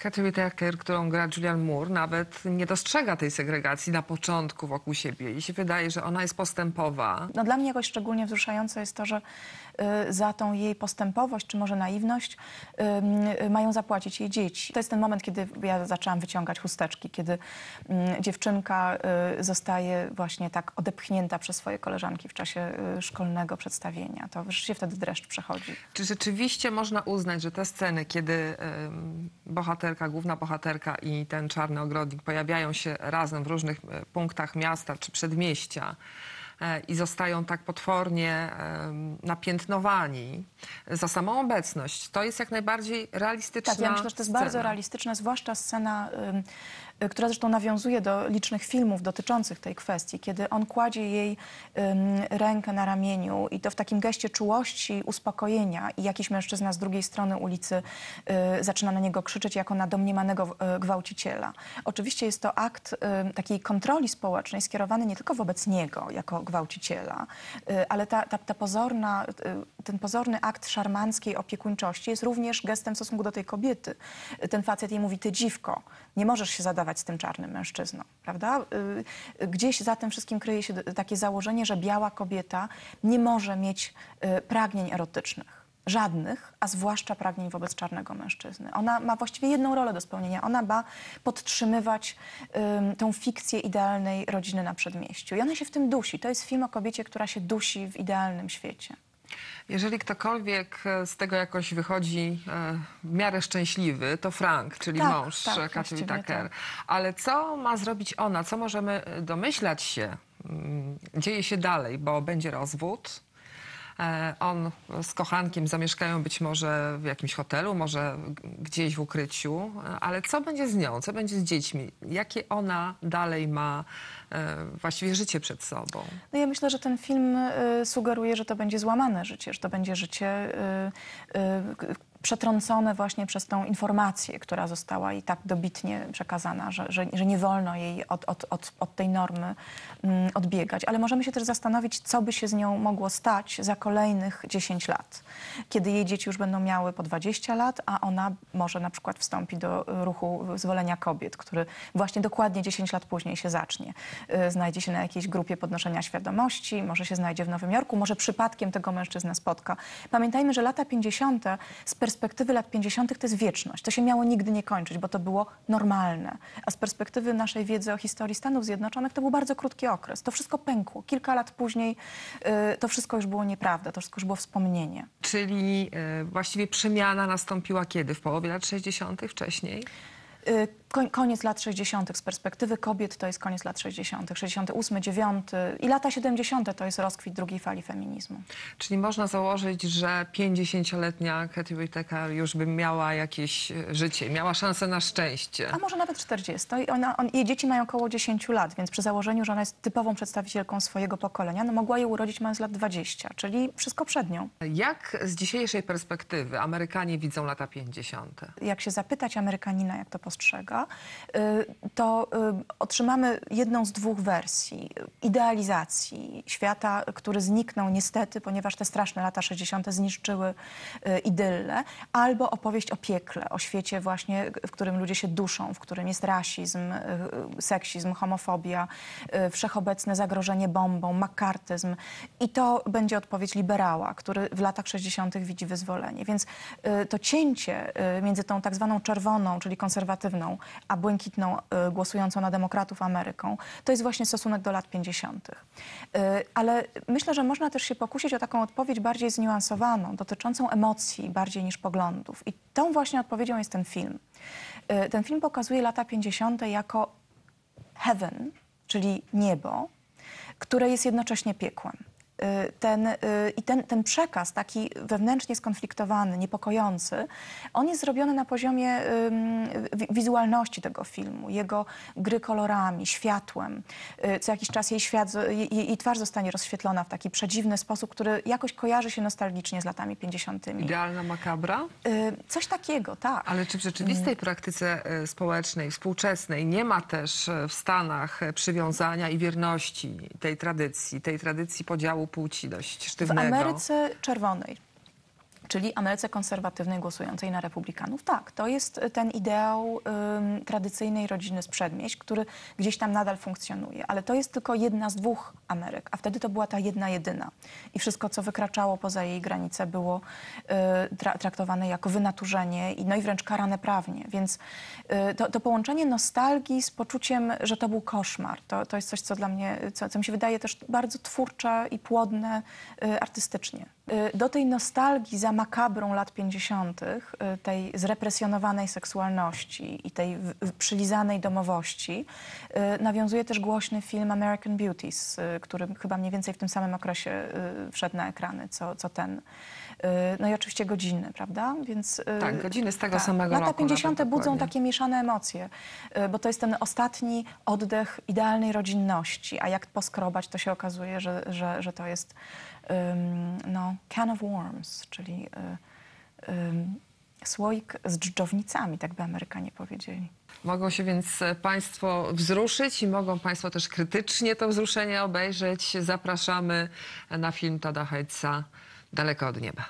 Katy Whittaker, którą gra Julian Moore, nawet nie dostrzega tej segregacji na początku wokół siebie. I się wydaje, że ona jest postępowa. No, dla mnie jakoś szczególnie wzruszające jest to, że za tą jej postępowość, czy może naiwność, y, y, mają zapłacić jej dzieci. To jest ten moment, kiedy ja zaczęłam wyciągać chusteczki, kiedy mm, dziewczynka y, zostaje właśnie tak odepchnięta przez swoje koleżanki w czasie y, szkolnego przedstawienia. To rzeczywiście wtedy dreszcz przechodzi. Czy rzeczywiście można uznać, że te sceny, kiedy bohaterka, główna bohaterka i ten czarny ogrodnik pojawiają się razem w różnych punktach miasta czy przedmieścia i zostają tak potwornie napiętnowani za samą obecność, to jest jak najbardziej realistyczna Tak, ja myślę, że to jest scena. bardzo realistyczne, zwłaszcza scena, która zresztą nawiązuje do licznych filmów dotyczących tej kwestii, kiedy on kładzie jej rękę na ramieniu i to w takim geście czułości, uspokojenia i jakiś mężczyzna z drugiej strony ulicy y, zaczyna na niego krzyczeć jako na domniemanego y, gwałciciela. Oczywiście jest to akt y, takiej kontroli społecznej skierowany nie tylko wobec niego jako gwałciciela, ale ta, ta, ta pozorna, ten pozorny akt szarmanckiej opiekuńczości jest również gestem w stosunku do tej kobiety. Ten facet jej mówi, ty dziwko, nie możesz się zadawać z tym czarnym mężczyzną, prawda? Y, Gdzieś za tym wszystkim kryje się takie założenie, że biała kobieta nie może mieć y, pragnień erotycznych. Żadnych, a zwłaszcza pragnień wobec czarnego mężczyzny. Ona ma właściwie jedną rolę do spełnienia. Ona ma podtrzymywać ym, tą fikcję idealnej rodziny na przedmieściu. I ona się w tym dusi. To jest film o kobiecie, która się dusi w idealnym świecie. Jeżeli ktokolwiek e, z tego jakoś wychodzi e, w miarę szczęśliwy, to Frank, czyli Tak, mąż tak, Katy właściwie Whittaker. tak. Ale co ma zrobić ona? Co możemy e, domyślać się? mm, Dzieje się dalej, bo będzie rozwód. E, On z kochankiem zamieszkają być może w jakimś hotelu, może gdzieś w ukryciu, E, ale co będzie z nią? Co będzie z dziećmi? Jakie ona dalej ma e, właściwie życie przed sobą? No ja myślę, że ten film sugeruje, że to będzie złamane życie, że to będzie życie przetrącone właśnie przez tą informację, która została jej tak dobitnie przekazana, że, że, że nie wolno jej od, od, od, od tej normy mm, odbiegać. Ale możemy się też zastanowić, co by się z nią mogło stać za kolejnych 10 lat, kiedy jej dzieci już będą miały po 20 lat, a ona może na przykład wstąpi do ruchu wyzwolenia kobiet, który właśnie dokładnie 10 lat później się zacznie. Y, Znajdzie się na jakiejś grupie podnoszenia świadomości, może się znajdzie w Nowym Jorku, może przypadkiem tego mężczyznę spotka. Pamiętajmy, że lata 50. z lat 50. to jest wieczność. To się miało nigdy nie kończyć, bo to było normalne. A z perspektywy naszej wiedzy o historii Stanów Zjednoczonych to był bardzo krótki okres. To wszystko pękło. Kilka lat później y, to wszystko już było nieprawda, to wszystko już było wspomnienie. Czyli e, właściwie przemiana nastąpiła kiedy? W połowie lat 60. wcześniej? Y, Koniec lat 60. z perspektywy kobiet to jest koniec lat 60., 68, 9 i lata 70. to jest rozkwit drugiej fali feminizmu. Czyli można założyć, że 50-letnia Katy Whittaker już by miała jakieś e, życie, miała szansę na szczęście. A może nawet 40. I ona, on, jej dzieci mają około 10 lat, więc przy założeniu, że ona jest typową przedstawicielką swojego pokolenia, no mogła je urodzić mając lat 20, czyli wszystko przed nią. Jak z dzisiejszej perspektywy Amerykanie widzą lata 50.? jak się zapytać Amerykanina, jak to postrzega, y, to y, otrzymamy jedną z dwóch wersji idealizacji świata, który zniknął niestety, ponieważ te straszne lata 60. zniszczyły y, idyllę, albo opowieść o piekle, o świecie właśnie, w którym ludzie się duszą, w którym jest rasizm, seksizm, homofobia, wszechobecne zagrożenie bombą, makartyzm. I to będzie odpowiedź liberała, który w latach 60. widzi wyzwolenie. Więc to cięcie między tą tak zwaną czerwoną, czyli konserwatywną, a błękitną, y, głosującą na demokratów Ameryką, to jest właśnie stosunek do lat 50. Y, Ale myślę, że można też się pokusić o taką odpowiedź bardziej zniuansowaną, dotyczącą emocji bardziej niż poglądów. I tą właśnie odpowiedzią jest ten film. Y, Ten film pokazuje lata 50. jako heaven, czyli niebo, które jest jednocześnie piekłem. Y, Ten, y, I ten, ten przekaz, taki wewnętrznie skonfliktowany, niepokojący, on jest zrobiony na poziomie wizualności tego filmu, jego gry kolorami, światłem. Y, Co jakiś czas jej, świat, jej, jej twarz zostanie rozświetlona w taki przedziwny sposób, który jakoś kojarzy się nostalgicznie z latami 50. Idealna makabra? Coś takiego, tak. Ale czy w rzeczywistej praktyce społecznej, współczesnej nie ma też w Stanach przywiązania i wierności tej tradycji, tej tradycji podziału płci dość W sztywnego? Ameryce Czerwonej czyli Ameryce konserwatywnej głosującej na republikanów. Tak, to jest ten ideał tradycyjnej rodziny z przedmieść, który gdzieś tam nadal funkcjonuje, ale to jest tylko jedna z dwóch Ameryk, a wtedy to była ta jedna jedyna. I wszystko, co wykraczało poza jej granice, było y, tra traktowane jako wynaturzenie i, no i wręcz karane prawnie. Więc y, to, to połączenie nostalgii z poczuciem, że to był koszmar, to, to jest coś, co dla mnie, co, co mi się wydaje też bardzo twórcze i płodne y, artystycznie. Y, Do tej nostalgii za makabrą lat 50., y, tej zrepresjonowanej seksualności i tej przylizanej domowości, y, nawiązuje też głośny film American Beauties, który chyba mniej więcej w tym samym okresie wszedł na ekrany, co, co ten. No i oczywiście godziny, prawda? Więc, Tak, godziny z tego samego Lata roku 50. nawet budzą dokładnie. takie mieszane emocje, bo to jest ten ostatni oddech idealnej rodzinności, a jak poskrobać, to się okazuje, że, że, że to jest no, can of worms, czyli y, słoik z dżdżownicami, tak by Amerykanie powiedzieli. Mogą się więc Państwo wzruszyć i mogą Państwo też krytycznie to wzruszenie obejrzeć. Zapraszamy na film Toda Hejca Daleko od nieba.